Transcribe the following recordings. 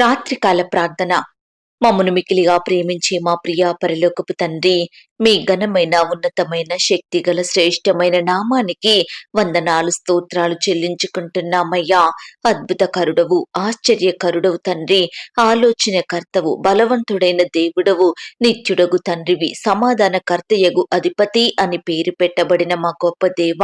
రాత్రికాల ప్రార్థన. మమ్మను మికిలిగా ప్రేమించే మా ప్రియ పరలోకపు తండ్రి మీ ఘనమైన ఉన్నతమైన శక్తిగల శ్రేష్టమైన నామానికి వందనాలు స్తోత్రాలు చెల్లించుకుంటున్నామయ్యా. అద్భుత కరుడవు ఆశ్చర్యకరుడవు తండ్రి ఆలోచన కర్తవు బలవంతుడైన దేవుడవు నిత్యుడగు తండ్రివి సమాధాన కర్తయగు అధిపతి అని పేరు పెట్టబడిన మా గొప్ప దేవ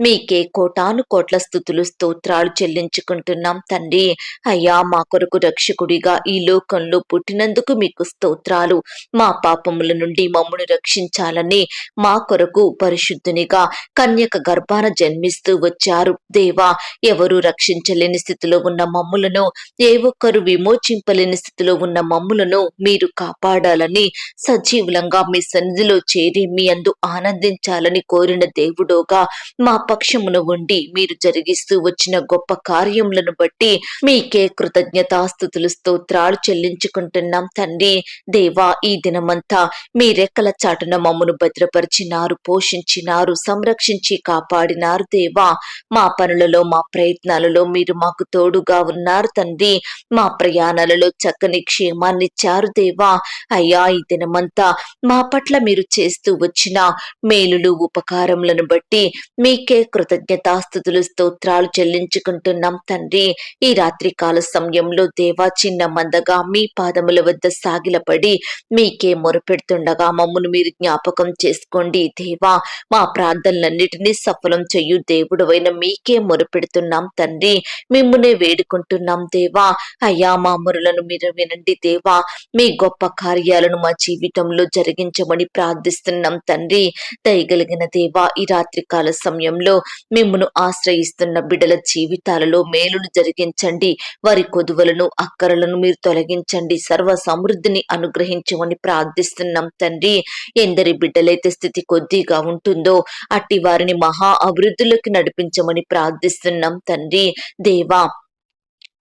మీకే కోటాను కోట్ల స్థుతులు స్తోత్రాలు చెల్లించుకుంటున్నాం తండ్రి. అయ్యా మా కొరకు రక్షకుడిగా ఈ లోకంలో పుట్టినందుకు మీకు స్తోత్రాలు. మా పాపముల నుండి మమ్మను రక్షించాలని మా కొరకు పరిశుద్ధునిగా కన్యక గర్భాన జన్మిస్తూ వచ్చారు. దేవా ఎవరు రక్షించలేని స్థితిలో ఉన్న మమ్ములను ఏ ఒక్కరు విమోచింపలేని స్థితిలో ఉన్న మమ్ములను మీరు కాపాడాలని సజీవులంగా మీ సన్నిధిలో చేరి మీ అందు ఆనందించాలని కోరిన దేవుడోగా మా పక్షమును ఉండి మీరు జరిగిస్తూ వచ్చిన గొప్ప కార్యములను బట్టి మీకే కృతజ్ఞతాస్థుతులు స్తోత్రాలు చెల్లించుకుంటున్నాం తండ్రి. దేవా ఈ దినమంతా మీ రెక్కల చాటున మమ్మను భద్రపరిచినారు పోషించినారు సంరక్షించి కాపాడినారు దేవా. మా పనులలో మా ప్రయత్నాలలో మీరు మాకు తోడుగా ఉన్నారు తండ్రి. మా ప్రయాణాలలో చక్కని క్షేమాన్నిచ్చారు దేవా. అయ్యా ఈ దినమంతా మా పట్ల మీరు చేస్తూ వచ్చిన మేలులు ఉపకారములను బట్టి మీకే కృతజ్ఞతాస్థుతులు స్తోత్రాలు చెల్లించుకుంటున్నాం తండ్రి. ఈ రాత్రి కాల సమయంలో దేవా చిన్న మందగా మీ పాదముల వద్ద సాగిలపడి మీకే మొరపెడుతుండగా మమ్మను మీరు జ్ఞాపకం చేసుకోండి. దేవా మా ప్రార్థనలన్నిటినీ సఫలం చెయ్యు దేవుడవైన మీకే మొరపెడుతున్నాం తండ్రి. మిమ్మునే వేడుకుంటున్నాం దేవా. అయ్యా మా మొరలను మీరు వినండి దేవా. మీ గొప్ప కార్యాలను మా జీవితంలో జరిగించమని ప్రార్థిస్తున్నాం తండ్రి. దయగలిగిన దేవా ఈ రాత్రి కాల సమయంలో మిమ్మును ఆశ్రయిస్తున్న బిడల జీవితాలలో మేలును జరిగించండి. వారి కొదువలను అక్కరలను మీరు తొలగించండి. సర్వ సమృద్ధిని అనుగ్రహించమని ప్రార్థిస్తున్నాం తండ్రి. ఎందరి బిడ్డలైతే స్థితి కొద్దిగా ఉంటుందో అట్టి వారిని మహా అభివృద్ధిలోకి నడిపించమని ప్రార్థిస్తున్నాం తండ్రి. దేవా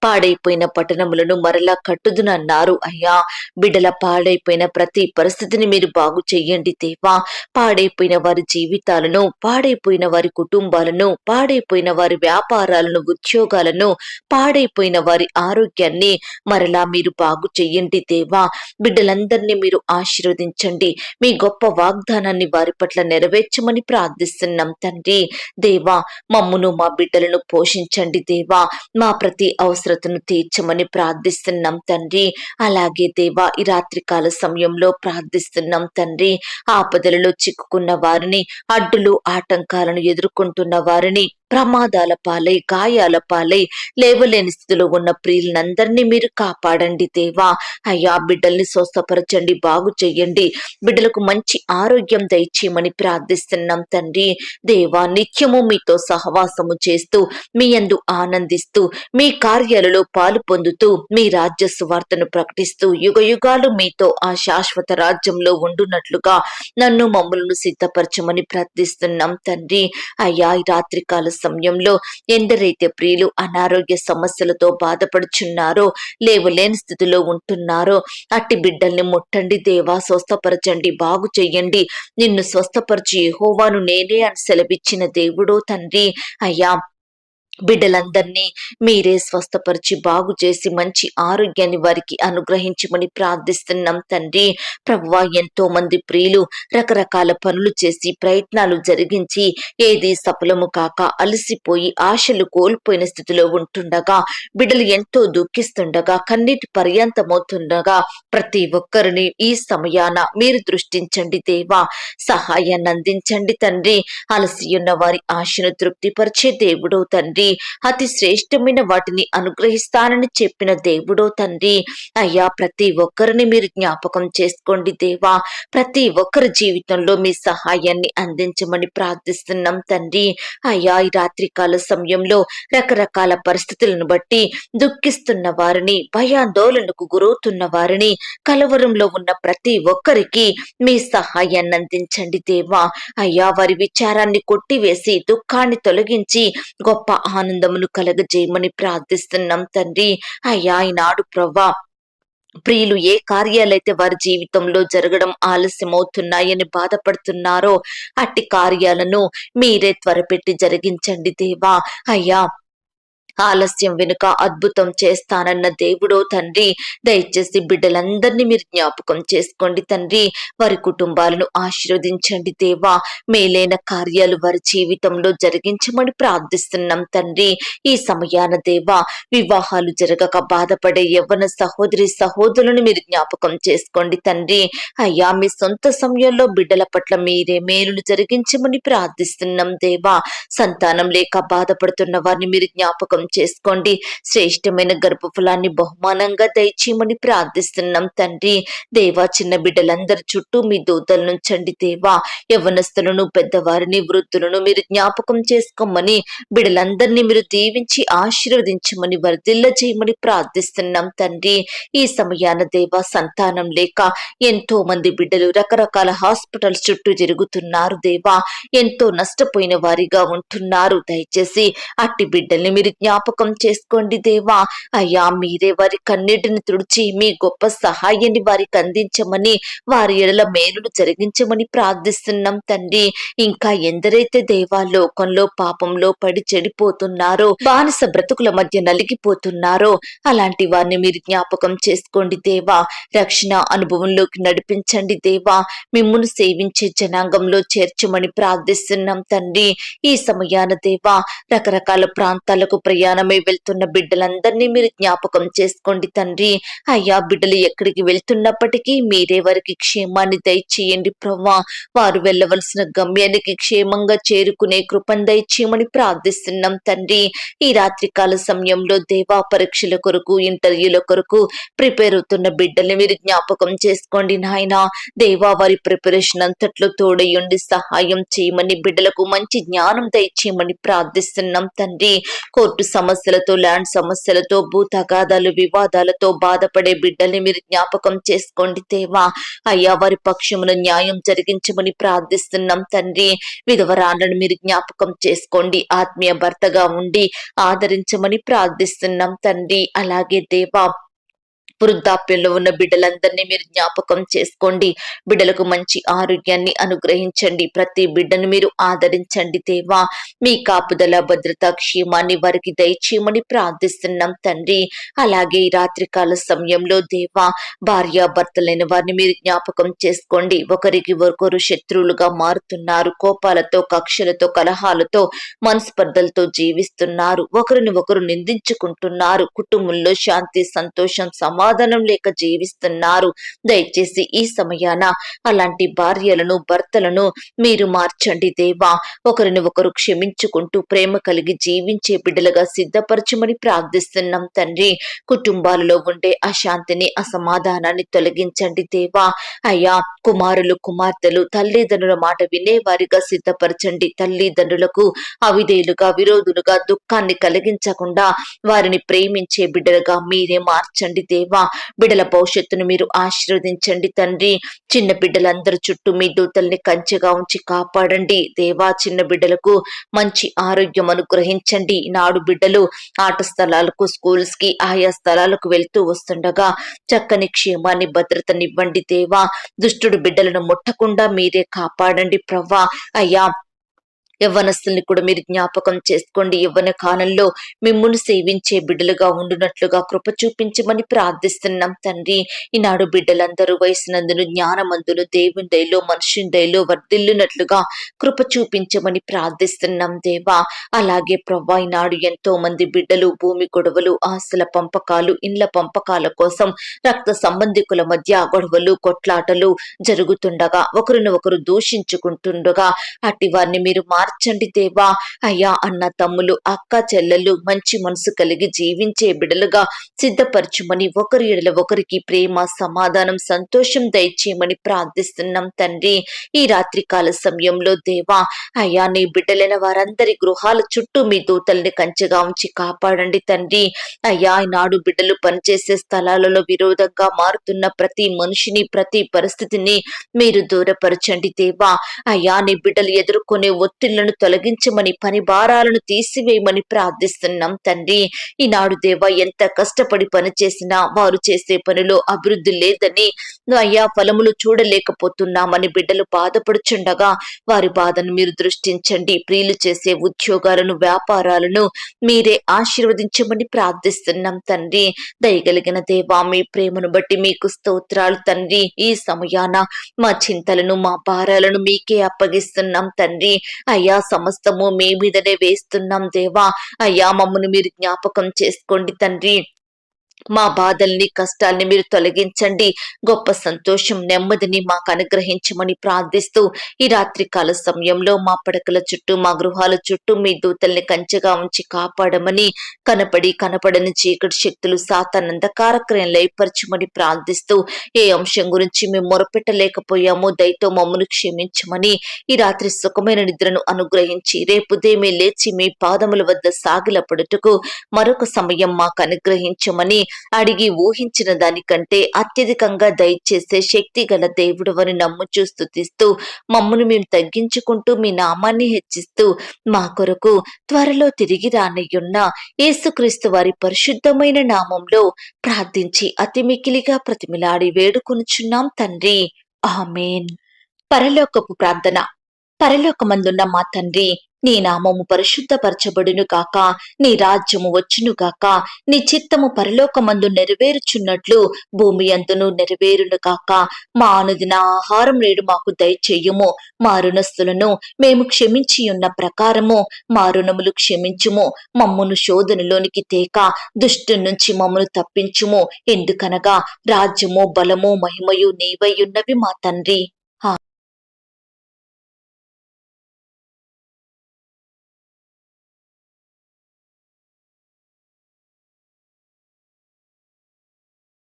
పాడైపోయిన పట్టణములను మరలా కట్టుదునన్నారు. అయ్యా బిడ్డల పాడైపోయిన ప్రతి పరిస్థితిని మీరు బాగు చెయ్యండి దేవా. పాడైపోయిన వారి జీవితాలను పాడైపోయిన వారి కుటుంబాలను పాడైపోయిన వారి వ్యాపారాలను ఉద్యోగాలను పాడైపోయిన వారి ఆరోగ్యాన్ని మరలా మీరు బాగు చెయ్యండి దేవా. బిడ్డలందరినీ మీరు ఆశీర్వదించండి. మీ గొప్ప వాగ్దానాన్ని వారి పట్ల నెరవేర్చమని ప్రార్థిస్తున్నాం తండ్రి. దేవా మమ్మును మా బిడ్డలను పోషించండి దేవా. మా ప్రతి అవసరం అవసరతను తీర్చమని ప్రార్థిస్తున్నాం తండ్రి. అలాగే దేవా ఈ రాత్రికాల సమయంలో ప్రార్థిస్తున్నాం తండ్రి. ఆపదలలో చిక్కుకున్న వారిని అడ్డులు ఆటంకాలను ఎదుర్కొంటున్న వారిని ప్రమాదాల పాలై గాయాల పాలై లేవలేని స్థితిలో ఉన్న ప్రియులందరినీ మీరు కాపాడండి దేవా. అయ్యా బిడ్డల్ని స్వస్థపరచండి బాగు చెయ్యండి. బిడ్డలకు మంచి ఆరోగ్యం దయచేయమని ప్రార్థిస్తున్నాం తండ్రి. దేవా నిత్యము మీతో సహవాసము చేస్తూ మీ అందు ఆనందిస్తూ మీ కార్యాలలో పాలు పొందుతూ మీ రాజ్య సువార్తను ప్రకటిస్తూ యుగ యుగాలు మీతో ఆ శాశ్వత రాజ్యంలో ఉండునట్లుగా నన్ను మమ్మలను సిద్ధపరచమని ప్రార్థిస్తున్నాం తండ్రి. అయ్యా ఈ రాత్రికాల సమయంలో ఎందరైతే ప్రియులు అనారోగ్య సమస్యలతో బాధపడుచున్నారో లేవలేని స్థితిలో ఉంటున్నారో అట్టి బిడ్డల్ని ముట్టండి దేవా స్వస్థపరచండి బాగు చెయ్యండి. నిన్ను స్వస్థపరిచి యెహోవాను నేనే అని సెలవిచ్చిన దేవుడో తండ్రి. అయ్యా బిడ్డలందరినీ మీరే స్వస్థపరిచి బాగు చేసి మంచి ఆరోగ్యాన్ని వారికి అనుగ్రహించమని ప్రార్థిస్తున్నాం తండ్రి. ప్రభువా ఎంతో మంది ప్రియులు రకరకాల పనులు చేసి ప్రయత్నాలు జరిగించి ఏది సఫలము కాక అలసిపోయి ఆశలు కోల్పోయిన స్థితిలో ఉంటుండగా బిడ్డలు ఎంతో దుఃఖిస్తుండగా కన్నీటి పర్యంతమవుతుండగా ప్రతి ఒక్కరిని ఈ సమయాన మీరు దృష్టించండి దేవా. సహాయాన్ని అందించండి తండ్రి. అలసి ఉన్న వారి ఆశను తృప్తిపరిచే దేవుడో తండ్రి. అతి శ్రేష్టమైన వాటిని అనుగ్రహిస్తానని చెప్పిన దేవుడో తండ్రి. అయ్యా ప్రతి ఒక్కరిని మీరు జ్ఞాపకం చేసుకోండి దేవా. ప్రతి ఒక్కరి జీవితంలో మీ సహాయాన్ని అందించమని ప్రార్థిస్తున్నాం తండ్రి. అయ్యా ఈ రాత్రికాల సమయంలో రకరకాల పరిస్థితులను బట్టి దుఃఖిస్తున్న వారిని భయాందోళనకు గురవుతున్న వారిని కలవరంలో ఉన్న ప్రతి ఒక్కరికి మీ సహాయాన్ని అందించండి దేవా. అయ్యా వారి విచారాన్ని కొట్టివేసి దుఃఖాన్ని తొలగించి గొప్ప ఆనందమును కలగజేయమని ప్రార్థిస్తున్నాం తండ్రి. అయ్యా ఈనాడు ప్రవ్వా ప్రియులు ఏ కార్యాలైతే వారి జీవితంలో జరగడం ఆలస్యమవుతున్నాయని బాధపడుతున్నారో అట్టి కార్యాలను మీరే త్వరపెట్టి జరిగించండి దేవా. అయ్యా ఆలస్యం వెనుక అద్భుతం చేస్తానన్న దేవుడో తండ్రి దయచేసి బిడ్డలందరినీ మీరు జ్ఞాపకం చేసుకోండి తండ్రి. వారి కుటుంబాలను ఆశీర్వదించండి దేవా. మేలైన కార్యాలు వారి జీవితంలో జరిగించమని ప్రార్థిస్తున్నాం తండ్రి. ఈ సమయాన దేవా వివాహాలు జరగక బాధపడే యవ్వన సహోదరి సహోదరులను మీరు జ్ఞాపకం చేసుకోండి తండ్రి. అయ్యా మీ సొంత సమయంలో బిడ్డల పట్ల మీరే మేలును జరిగించమని ప్రార్థిస్తున్నాం దేవా. సంతానం లేక బాధపడుతున్న వారిని మీరు జ్ఞాపకం చేసుకోండి. శ్రేష్టమైన గర్భఫలాన్ని బహుమానంగా దయచేయమని ప్రార్థిస్తున్నాం తండ్రి. దేవా చిన్న బిడ్డలందరి చుట్టూ మీ దూతల నుంచండి దేవా. యవ్వనస్తులను పెద్దవారిని వృద్ధులను మీరు జ్ఞాపకం చేసుకోమని బిడ్డలందరినీ మీరు దీవించి ఆశీర్వదించమని వర్ధిల్ల చేయమని ప్రార్థిస్తున్నాం తండ్రి. ఈ సమయాన దేవా సంతానం లేక ఎంతో మంది బిడ్డలు రకరకాల హాస్పిటల్స్ చుట్టూ తిరుగుతున్నారు దేవా. ఎంతో నష్టపోయిన వారిగా ఉంటున్నారు. దయచేసి అట్టి బిడ్డల్ని మీరు జ్ఞాపకం జ్ఞాపకం చేసుకోండి దేవా. అయ్యా మీరే వారి కన్నీటిని తుడిచి మీ గొప్ప సహాయాన్ని వారికి అందించమని వారి ఎడల మేలును జరిగించమని ప్రార్థిస్తున్నాం తండ్రి. ఇంకా ఎందరైతే దేవా లోకంలో పాపంలో పడి చెడిపోతున్నారో బానిస బ్రతుకుల మధ్య నలిగిపోతున్నారో అలాంటి వారిని మీరు జ్ఞాపకం చేసుకోండి దేవా. రక్షణ అనుభవంలోకి నడిపించండి దేవా. మిమ్మును సేవించే జనాంగంలో చేర్చమని ప్రార్థిస్తున్నాం తండ్రి. ఈ సమయాన దేవా రకరకాల ప్రాంతాలకు ప్రయాణమై వెళ్తున్న బిడ్డలందరినీ మీరు జ్ఞాపకం చేసుకోండి తండ్రి. అయ్యా బిడ్డలు ఎక్కడికి వెళ్తున్నప్పటికీ మీరే వారికి క్షేమాన్ని దయచేయండి ప్రవ్వా. వారు వెళ్ళవలసిన గమ్యానికి క్షేమంగా చేరుకునే కృపను దయచేయమని ప్రార్థిస్తున్నాం తండ్రి. ఈ రాత్రికాల సమయంలో దేవా పరీక్షల కొరకు ఇంటర్వ్యూల కొరకు ప్రిపేర్ అవుతున్న బిడ్డల్ని మీరు జ్ఞాపకం చేసుకోండి నాయన. దేవా వారి ప్రిపరేషన్ అంతట్లో తోడయుండి సహాయం చేయమని బిడ్డలకు మంచి జ్ఞానం దయచేయమని ప్రార్థిస్తున్నాం తండ్రి. కోర్టు సమస్యలతో ల్యాండ్ సమస్యలతో భూ తగాదాలు వివాదాలతో బాధపడే బిడ్డల్ని మీరు జ్ఞాపకం చేసుకోండి దేవా. అయ్యా వారి పక్షమున న్యాయం జరిగించమని ప్రార్థిస్తున్నాం తండ్రి. విధవరాలను మీరు జ్ఞాపకం చేసుకోండి. ఆత్మీయ భర్తగా ఉండి ఆదరించమని ప్రార్థిస్తున్నాం తండ్రి. అలాగే దేవా వృద్ధాప్యంలో ఉన్న బిడ్డలందరినీ మీరు జ్ఞాపకం చేసుకోండి. బిడ్డలకు మంచి ఆరోగ్యాన్ని అనుగ్రహించండి. ప్రతి బిడ్డను మీరు ఆదరించండి దేవా. మీ కాపుదల భద్రత క్షేమాన్ని వారికి దయచేయమని ప్రార్థిస్తున్నాం తండ్రి. అలాగే ఈ రాత్రికాల సమయంలో దేవా భార్య భర్తలైన వారిని మీరు జ్ఞాపకం చేసుకోండి. ఒకరికి ఒకరు శత్రువులుగా మారుతున్నారు. కోపాలతో కక్షలతో కలహాలతో మనస్పర్ధలతో జీవిస్తున్నారు. ఒకరిని ఒకరు నిందించుకుంటున్నారు. కుటుంబంలో శాంతి సంతోషం సమాధానం లేక జీవిస్తున్నారు. దయచేసి ఈ సమయాన అలాంటి భార్యలను భర్తలను మీరు మార్చండి దేవా. ఒకరిని ఒకరు క్షమించుకుంటూ ప్రేమ కలిగి జీవించే బిడ్డలుగా సిద్ధపరచమని ప్రార్థిస్తున్నాం తండ్రి. కుటుంబాలలో ఉండే అశాంతిని అసమాధానాన్ని తొలగించండి దేవా. అయ్యా కుమారులు కుమార్తెలు తల్లిదండ్రుల మాట వినే వారిగా సిద్ధపరచండి. తల్లిదండ్రులకు అవిధేయులుగా విరోధులుగా దుఃఖాన్ని కలిగించకుండా వారిని ప్రేమించే బిడ్డలుగా మీరే మార్చండి దేవా. బిడ్డల భవిష్యత్తును మీరు ఆశీర్వదించండి తండ్రి. చిన్న బిడ్డలందరి చుట్టూ మీ దూతల్ని కంచెగా ఉంచి కాపాడండి. దేవా చిన్న బిడ్డలకు మంచి ఆరోగ్యం అనుగ్రహించండి. నాడు బిడ్డలు ఆట స్థలాలకు స్కూల్స్కి ఆయా స్థలాలకు వెళ్తూ వస్తుండగా చక్కని క్షేమాన్ని భద్రతనివ్వండి దేవా. దుష్టుడు బిడ్డలను ముట్టకుండా మీరే కాపాడండి ప్రవ్వా. అయ్యా యవ్వనస్తుల్ని కూడా మీరు జ్ఞాపకం చేసుకోండి. యవ్వన కాలంలో మిమ్మును సేవించే బిడ్డలుగా ఉండునట్లుగా కృప చూపించమని ప్రార్థిస్తున్నాం తండ్రి. ఈనాడు బిడ్డలందరూ వయసునందును జ్ఞానమందును దేవుని దయలో మనుషుని దయలో వర్ధిల్లునట్లుగా కృప చూపించమని ప్రార్థిస్తున్నాం దేవా. అలాగే ప్రవ్వా ఈనాడు ఎంతో మంది బిడ్డలు భూమి గొడవలు ఆస్తుల పంపకాలు ఇండ్ల పంపకాల కోసం రక్త సంబంధికుల మధ్య గొడవలు కొట్లాటలు జరుగుతుండగా ఒకరిని ఒకరు దూషించుకుంటుండగా అట్టి వారిని మీరు మార్చండి దేవా. అయ్యా అన్న తమ్ములు అక్క చెల్లెలు మంచి మనసు కలిగి జీవించే బిడలుగా సిద్ధపరచుమని ఒకరి ఎడల ఒకరికి ప్రేమ సమాధానం సంతోషం దయచేయమని ప్రార్థిస్తున్నాం తండ్రి. ఈ రాత్రికాల సమయంలో దేవా అయ్యా నీ బిడ్డలైన వారందరి గృహాల చుట్టూ మీ దూతల్ని కంచెగా ఉంచి కాపాడండి తండ్రి. అయ్యా నాడు బిడ్డలు పనిచేసే స్థలాలలో విరోధంగా మారుతున్న ప్రతి మనిషిని ప్రతి పరిస్థితిని మీరు దూరపరచండి దేవా. అయ్యా నీ బిడ్డలు ఎదుర్కొనే ఒత్తిళ్ళను సమస్యలను తొలగించమని పని భారాలను తీసివేయమని ప్రార్థిస్తున్నాం తండ్రి. ఈనాడు దేవ ఎంత కష్టపడి పని చేసినా వారు చేసే పనిలో అభివృద్ధి లేదని అయ్యా ఫలములు చూడలేకపోతున్నామని బిడ్డలు బాధపడుచుండగా వారి బాధను మీరు దృష్టించండి. ప్రియులు చేసే ఉద్యోగాలను వ్యాపారాలను మీరే ఆశీర్వదించమని ప్రార్థిస్తున్నాం తండ్రి. దయగలిగిన దేవా మీ ప్రేమను బట్టి మీకు స్తోత్రాలు తండ్రి. ఈ సమయాన మా చింతలను మా భారాలను మీకే అప్పగిస్తున్నాం తండ్రి. అయ్యా సమస్తము మీ మీదనే వేస్తున్నాం దేవా. అయ్యా మమ్మను మీరు జ్ఞాపకం చేసుకోండి తండ్రి. మా బాధల్ని కష్టాల్ని మీరు తొలగించండి. గొప్ప సంతోషం నెమ్మదిని మాకు అనుగ్రహించమని ప్రార్థిస్తూ ఈ రాత్రి కాల సమయంలో మా పడకల చుట్టూ మా గృహాల చుట్టూ మీ దూతల్ని కంచెగా ఉంచి కాపాడమని కనపడి కనపడని చీకటి శక్తులు సాతానంద కార్యక్రమం లయపరచమని ప్రార్థిస్తూ ఏ అంశం గురించి మేము మొరపెట్టలేకపోయామో దయతో మమ్మను క్షమించమని ఈ రాత్రి సుఖమైన నిద్రను అనుగ్రహించి రేపు ఉదయమే లేచి మీ పాదముల వద్ద సాగిలపడుటకు మరొక సమయం మాకు అనుగ్రహించమని అడిగి ఊహించిన దానికంటే అత్యధికంగా దయచేసే శక్తి గల దేవుడు అని నమ్ముచూ స్థుతిస్తూ మమ్మను మేము తగ్గించుకుంటూ మీ నామాన్ని హెచ్చిస్తూ మా కొరకు త్వరలో తిరిగి రానయ్యున్న యేసుక్రీస్తు వారి పరిశుద్ధమైన నామంలో ప్రార్థించి అతి మికిలిగా ప్రతిమిలాడి వేడుకొనుచున్నాం తండ్రి. ఆమెన్. పరలోకపు ప్రార్థన. పరలోకమందున్న మా తండ్రి నీ నామము పరిశుద్ధపరచబడును గాక. నీ రాజ్యము వచ్చును గాక. నీ చిత్తము పరలోకమందు నెరవేరుచున్నట్లు భూమి అందును నెరవేరును గాక. మా అనుదిన ఆహారం నేడు మాకు దయచేయుము. మా రుణస్థులను మేము క్షమించి ఉన్న ప్రకారము మా రుణములు క్షమించుము. మమ్మును శోధనలోనికి తేక దుష్టు నుంచి మమ్మను తప్పించుము. ఎందుకనగా రాజ్యము బలము మహిమయు నీవై ఉన్నవి మా తండ్రి.